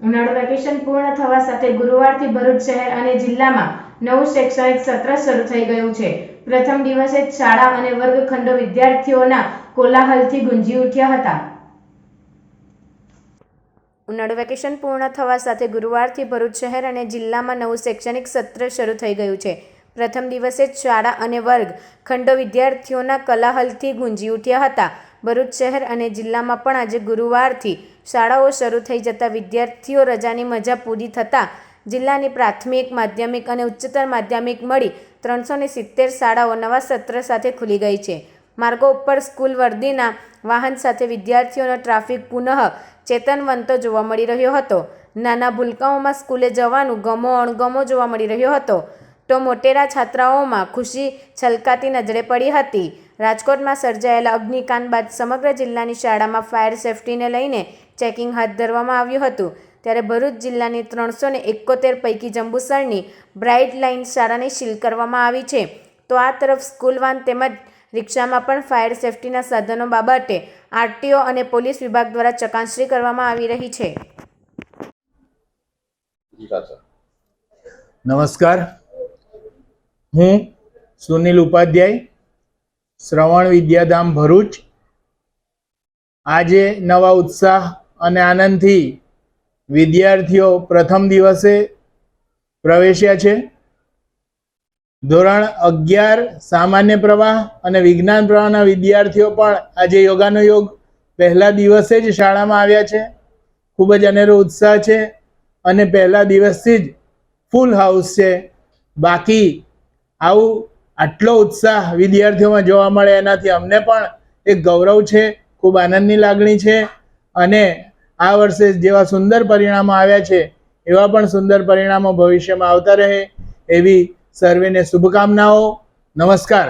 ઉનાળુ વેકેશન પૂર્ણ થવા સાથે ગુરુવારથી ભરૂચ શહેર અને જિલ્લામાં નવું શૈક્ષણિક સત્ર શરૂ થઈ ગયું છે. પ્રથમ દિવસે શાળા અને વર્ગખંડો વિદ્યાર્થીઓના કોલાહલથી ગુંજી ઉઠ્યા હતા. ઉનાળુ વેકેશન પૂર્ણ થવા સાથે ગુરુવારથી ભરૂચ શહેર અને જિલ્લામાં નવું શૈક્ષણિક સત્ર શરૂ થઈ ગયું છે. પ્રથમ દિવસે શાળા અને વર્ગ ખંડો વિદ્યાર્થીઓના કલાહલથી ગુંજી ઉઠ્યા હતા. ભરૂચ શહેર અને જિલ્લામાં પણ આજે ગુરુવારથી શાળાઓ શરૂ થઈ જતા વિદ્યાર્થીઓ રજાની મજા પૂરી થતાં જિલ્લાની પ્રાથમિક, માધ્યમિક અને ઉચ્ચતર માધ્યમિક મળી ત્રણસો ને સિત્તેર શાળાઓ નવા સત્ર સાથે ખુલી ગઈ છે. માર્ગો ઉપર સ્કૂલ વર્દીના વાહન સાથે વિદ્યાર્થીઓનો ટ્રાફિક પુનઃ ચેતનવંતો જોવા મળી રહ્યો હતો. નાના ભૂલકાઓમાં સ્કૂલે જવાનું ગમો અણગમો જોવા મળી રહ્યો હતો. તો મોટેરા છાત્રાઓમાં ખુશી છલકાતી નજરે પડી હતી. રાજકોટમાં સર્જાયેલા અગ્નિકાંડ બાદ સમગ્ર જિલ્લાની શાળામાં ફાયર સેફટીને લઈને ચેકિંગ હાથ ધરવામાં આવ્યું હતું. ત્યારે ભરૂચ જિલ્લાની ત્રણસો ને એકોતેર પૈકી જંબુસરની બ્રાઇટ લાઇન શાળાને સીલ કરવામાં આવી છે. તો આ તરફ સ્કૂલ વાન તેમજ રિક્ષામાં પણ ફાયર સેફટીના સાધનો બાબતે આરટીઓ અને પોલીસ વિભાગ દ્વારા ચકાસણી કરવામાં આવી રહી છે. નમસ્કાર. હું સુનિલ ઉપાધ્યાય શ્રવણ વિદ્યાધામ ભરૂચ. આજે નવા ઉત્સાહ અને આનંદથી વિદ્યાર્થીઓ પ્રથમ દિવસે પ્રવેશ્યા છે. ધોરણ અગિયાર સામાન્ય પ્રવાહ અને વિજ્ઞાન પ્રવાહના વિદ્યાર્થીઓ પણ આજે યોગાનો યોગ પહેલા દિવસે જ શાળામાં આવ્યા છે. ખૂબ જ અનેરો ઉત્સાહ છે અને પહેલા દિવસથી જ ફૂલ હાઉસ છે. બાકી આવું આટલો ઉત્સાહ વિદ્યાર્થીઓમાં જોવા મળે એનાથી અમને પણ એક ગૌરવ છે, ખૂબ આનંદની લાગણી છે અને આ વર્ષે જેવા સુંદર પરિણામો આવ્યા છે, એવા પણ સુંદર પરિણામો ભવિષ્યમાં આવતા રહે એવી સર્વેને શુભકામનાઓ. નમસ્કાર.